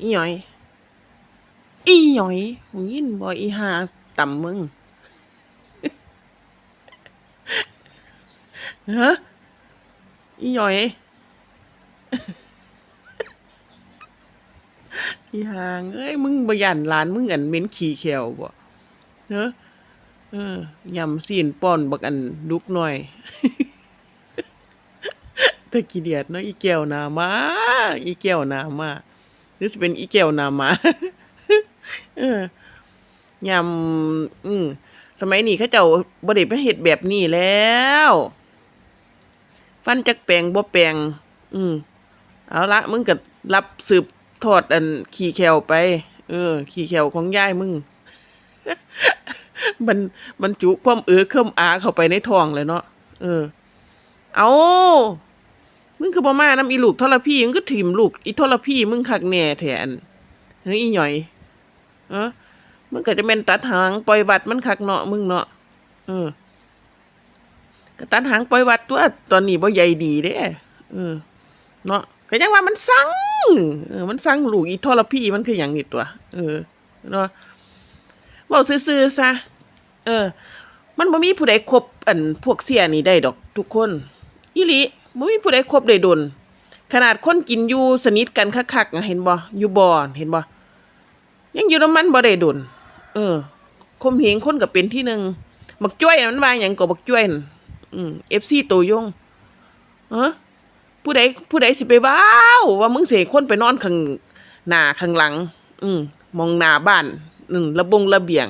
อีหยอย อีหยอยหูยินบ่อีหาต่ำมึงฮะอีหยอยอีหางเอ้ยมึงบยันหลานมึงอันเม็นขี้แขวบ่เนอะเออยำซีนป้อนบักอันดุกหน่อยตะกี้เดียดเนาะอีแก้วหนามา อีแก้วหนามา หรือสิเป็นอีแก้วหนามาเออยำอืมสมัยนี้เขาเจ้าบ่ได้มาเฮ็ดแบบนี้แล้ว ฟันจักแปลงบ่แปลงอืมเอาละมึงก็รับสืบทอดอันขี้แขวไป เออ ขี้แขวของยายมึง มันมันจุความเออเคมอาเข้าไปในท้องเลยเนาะเออ เอา มึงคือบ่มานํอีลูกทรพี่มึงก็ถิ่มลูกอีทรพี่มึงคักแหน่แทนเฮ้ยอีหน่อยเออมึงก็จะเป็นตัดหางปล่อยวัดมันคักเนาะมึงเนาะเออก็ตัดหางปล่อยวัดตัวตอนนี้บ่ใหญ่ดีเด้เออเนาะก็ยังว่ามันสั่งเออ มันสั่งลูกอีทรพี่มันคือหยังนี่ตัว เออเนาะเว้าซื่อๆซะเออ มันบ่มีผู้ใดคบอันพวกเสียนี่ได้ดอกทุกคนอีหลี บ่มีผู้ใดคบได้ดน ขนาดคนกินอยู่สนิทกันคักๆเห็นบ่อยู่บ่เห็นบ่ยังอยู่น้ำมันบ่ได้ดน เออคมเหงคนก็เป็นที่หนึ่งบักจ้วยนันว่าหยังก็บักจ้วยน่ะอืม FC ตัวยงเออผู้ใดผู้ใดสิไปว้าวว่ามึงเสยคนไปนอนข้างหน้าข้างหลัง อืมมองหน้าบ้านอืมระบงระเบียง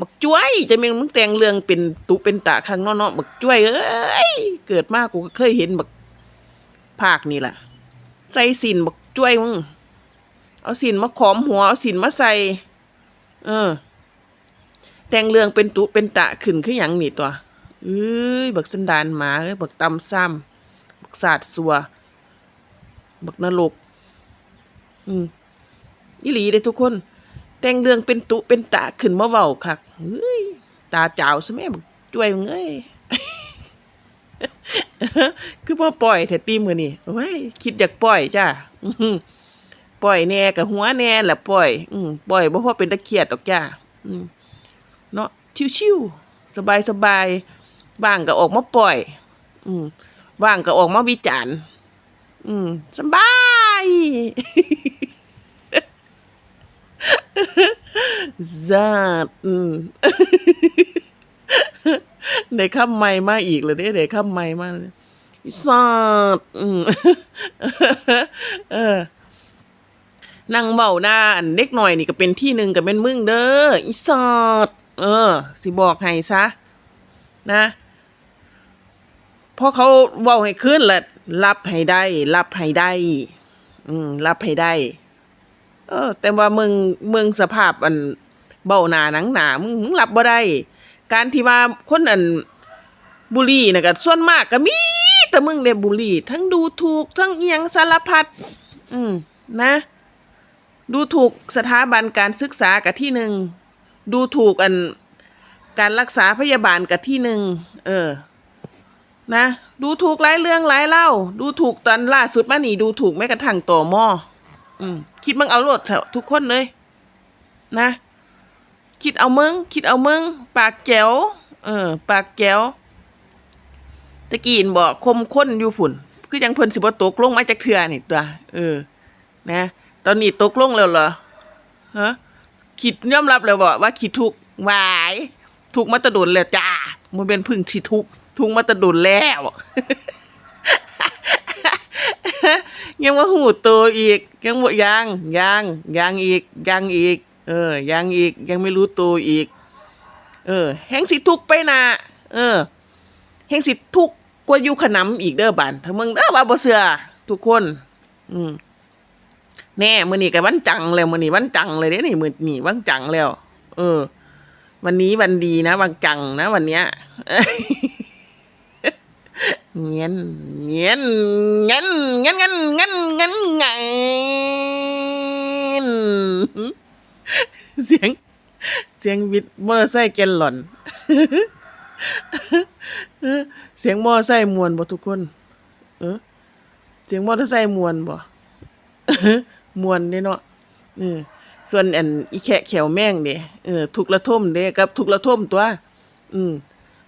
บักจ้วยจะม่งมึงแต่งเรื่องเป็นตุเป็นตะข้างนอเนาะบักจ้วยเอ้ยเกิดมากูก็เคยเห็นบักภาคนี่แหละใส่สินบักจ้วยมึงเอาสินมาขอมหัวเอาสินมาใส่ เออ แต่งเรื่องเป็นตุเป็นตะขึ้นคือหยังนี่ตัวเอ้ยบักสันดานหมาเอ้ยบักตำซ้ำบักสาดสัว บักนรกอืมอีหลีเด้ทุกคน แต่งเรื่องเป็นตุเป็นตะขึ้นมาเว้าคักเฮ้ยตาจ้าวซะแม่บักจ้วยมึงเอ้ยคือบ่ปล่อยแท้ตีมือนี่โอ้ยคิดอยากปล่อยจ้าปล่อยแน่กับหัวแน่แหละปล่อย อืมปล่อยบ่พอเป็นตะเคียดดอกจ้าอืมเนาะชิวๆสบายๆบ้างก็ออกมาปล่อย อืมว่างก็ออกมาวิจารณ์อืมสบาย ซาดอืมได้คำใหม่มาอีกเลยเด้ได้คำใหม่มาเลยซาดอืมเออ นั่งเบาหน้าอันเด็กหน่อยนี่ก็เป็นที่หนึ่งก็เป็นมึงเด้ออีซอดเออ สิบอกให้ซะ นะพอเขาเว้าให้ขึ้นแหละรับให้ได้ รับให้ได้ อืม รับให้ได้ เออ แต่ว่ามึงมึงสภาพอัน เบ้าหนาหนังหนามึงมึงรับบ่ได้ การที่ว่าคนอันบุรีนะก็ส่วนมากก็มีแต่มึงได้บุรีทั้งดูถูกทั้งเอียงสารพัดอืมนะ ดูถูกสถาบันการศึกษากับที่หนึ่งดูถูกอันการรักษาพยาบาลกับที่หนึ่งเออ นะ ดูถูกหลายเรื่องหลายเล่า ดูถูกตอนล่าสุดมานี่ดูถูกแม้กระทั่งต่อหม้ออืมคิดมึงเอาโลดเถอะทุกคนเลย นะ คิดเอามึง คิดเอามึง ปากแจ๋วเออ ปากแจ๋วตะกี้นบอกคมค้นอยู่ฝุ่น คือยังเพิ่นสิบ่ตกลงมาจากเทือนี่ตัว เออ นะ ตอนนี้ตกลงแล้วเหรอ ฮะ คิดยอมรับแล้วบ่ว่าคิดทุกวายทุกมาตะดุนแล้วจ้ามันเป็นพึ่งที่ทุกทุกมาตะดุนแล้วยังว่าหูโตอีก ยังบ่ยังยังยังอีกยังอีก เออ ยังอีกยังไม่รู้ตัวอีก เออ แห้งสิทุกไปนะเออ แห้งสิทุกกว่าอยู่ขนำอีกเด้อบานถ้ามึงเด้อบ่าบเสือทุกคน อืมแน่มือนี่กับวันจังแล้วมือนี่วันจังเลยเด้นี่มือนี่วันจังแล้ว เออ วันนี้วันดีนะวันจังนะวันเนี้ยเงี้ยเงี้ยเงี้ยเงี้ยเงี้ยเงี้ยเงี้ยน เสียง เสียงวิดมอเตอร์ไซค์แกนหล่อน เสียงมอเตอร์ไซค์มวนบ่ทุกคน เออเสียงมอเตอร์ไซค์มวนบ่มวนเด้เนาะเออส่วนอันอีแขะแขวแม่งเด้เออทุกละท่มเด้กับทุกละท่มตัว อืม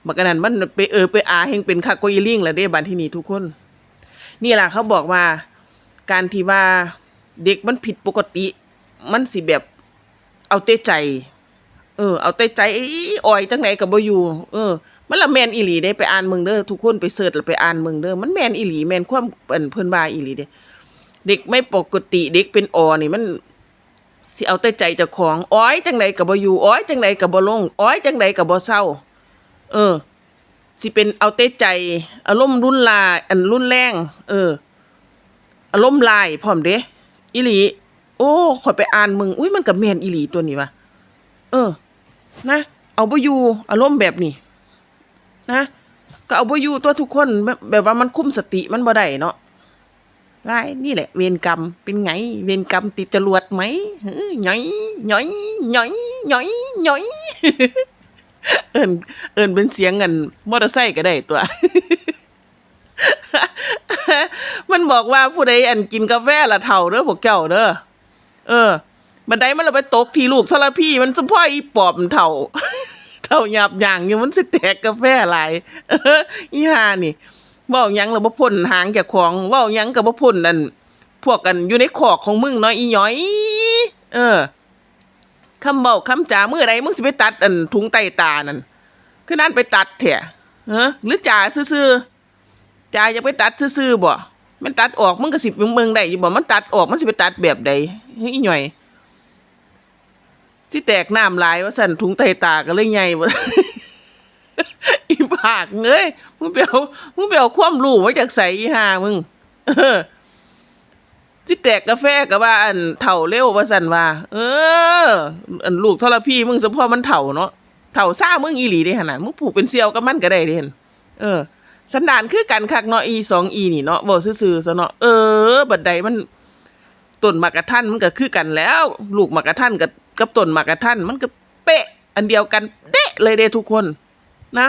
บักนั้นมันไปเออไปอาเฮงเป็นคักกว่าอีลิงแล้วเด้บัดที่นี่ทุกคน นี่แหละเขาบอกว่า การที่ว่าเด็กมันผิดปกติ มันสิแบบ เอาแต่ใจ เออ เอาแต่ใจไอ้อ่อยจังไหนก็บ่อยู่เออ มันละแมนอีหลีได้ไปอ่านมืองเด้อทุกคนไปเสิร์ชแล้วไปอ่านมืองเด้อมันแมนอีหลีแมนความเปิ้นเพิ่นว่าอีหลีเด้เด็กไม่ปกติเด็กเป็นออนี่มันสิเอาแต่ใจเจ้าของอ้อยจังไดก็บ่อยู่อ้อยจังไดก็บ่ลงอ้อยจังไดก็บ่เศร้า เออ สิเป็นเอาแต่ใจ อารมณ์รุนลาอันรุนแรง เออ อารมณ์ลายพร้อมเด้อีหลี โอ้ขอยไปอ่านมึง อุ้ยมันก็แมนอีหลีตัวนี้วะเออ นะ เอาบอยู่อารมณ์แบบนี้ นะก็เอาบอยู่ตัวทุกคนแบบว่ามันคุ้มสติมันบ่ได้เนาะไรนี่แหละ เวรกรรมเป็นไง เวรกรรมติดจรวดไหมเฮ้ยหน่อยหน่อยหน่อยหน่อยหน่อยเอินเอินเป็นเสียงเงินมอเตอร์ไซค์ก็ได้ตัว มันบอกว่าผู้ใดอันกินกาแฟละเท่าเด้อพวกเจ้าเด้อ เออ บันไดมันเราไปตกทีลูกทรพี่มันสะพ่ออีปอบมันเท่าเท่าหยาบอย่างอยู่มันสิแตกกาแฟหลายเอออีห่านี่เว้าหยังแล้วบ่พ่นหางจากของเว้าหยังก็บ่พ่นนั่นพวกกันอยู่ในขอกของมึงเนาะอีหย้อย เออคำเว้าคำจ่าเมื้อใดมึงสิไปตัดอันถุงใต้ตานั่นคือนั่นไปตัดแท้ฮะหรือจ่าซื่อๆจ่าอยาไปตัดซื่อๆบ่ มันตัดออกมึงก็สิเมืองได้อยู่บ่มันตัดออกมันสิไปตัดแบบใดเฮ้ยอีหย้อยสิแตกน้ำลายว่าสั่นถุงใต้ตาก็เลยใหญ่บ่อีปากเอ้ยมึงไปเอามึงไปเอาความรู้มาจากใสอีห่ามึงจิแตกกาแฟกับว่าอันเถ่าเร็วว่าสันว่า เออ อันลูกทรพีมึงสะพ่อมันเถ่าเนาะเถ่าซ่ามึงอีหลีได้ขนาดมึงผูกเป็นเซียวกับมันก็ได้เด่นเออ สันดานคือกันคักเนาะอีสองอีนี่เนาะบอกซื่อๆซะเนาะเออ บัดใดมันต้นมากกะทันมันก็คือกันแล้ว ลูกมากกะทันกับกับต้นมากกะทันมันก็เป๊ะ อันเดียวกันเด๊ะเลยเด้ทุกคนนะ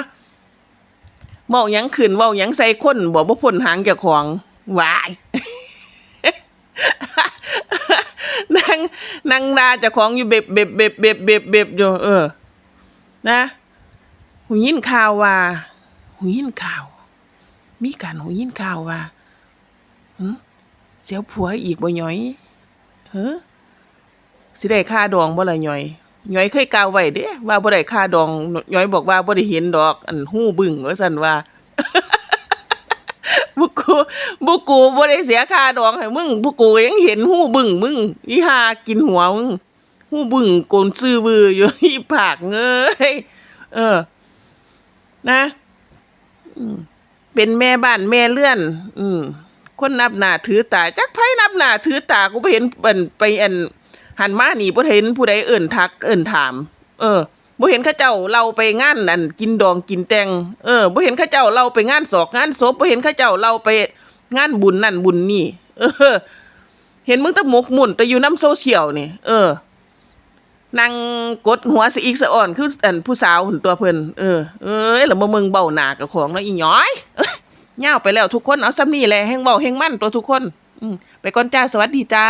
เว้าหยังขึ้นเว้าหยังใส่คนบ่บ่พ้นหางเจ้าของวายนั่งนั่งด่าจ้าของอยู่เบ็บเบ็บเบ็บเบ็บเบ็บเบ็บอยู่เออ นะหูยินข่าวว่าหูยินข่าว มีการหูยินข่าวว่าหึเสียวผัวอีกบ่หย่อยเฮ้อสิได้ค่าดองบ่ล่ะหย่อยหย่อยเคยกล่าวไว้เด้ว่าบ่ได้ค่าดองหย่อยบอกว่าบ่ได้เห็นดอก อันหู้บึ้งว่าซั่นว่าบุกูบุกูบ่ได้เสียค่าดองให้มึงบุกูยังเห็นหู้บึ้งมึงอีหากินหัวมึงหู้บึ้งโกนซื่อบืออยู่อีผากเงยเออ นะ อืม เป็นแม่บ้านแม่เลื่อน อืมคนนับหน้าถือตาจักไผนับหน้าถือตากูไปเห็นเปิ่นไปอันหันมาหนีบ่เห็นผู้ใดเอิ่นทักเอิ่นถาม เออบ่เห็นข้าเจ้าเราไปงานอันกินดองกินแตงเออบ่เห็นข้าเจ้าเราไปงานศอกงานศพบ่เห็นข้าเจ้าเราไปงานบุญนั่นบุญนี่ เออ เห็นมึงตะหมกหมุนแต่อยู่น้ำโซเชียลนี่ เออ นั่งกดหัวสอีกสะอ่อนคืออันผู้สาวหุ่นตัวเพิ่นเออเอ้ยแล้วมามึงเบ้าหนากับของแล้วอีหย้อยเอ้ยย่าไปแล้วทุกคนเอาซ้ำนี่แหละแฮงเบาแฮงมั่นตัวทุกคน อืมไปก่อนจ้าสวัสดีจ้า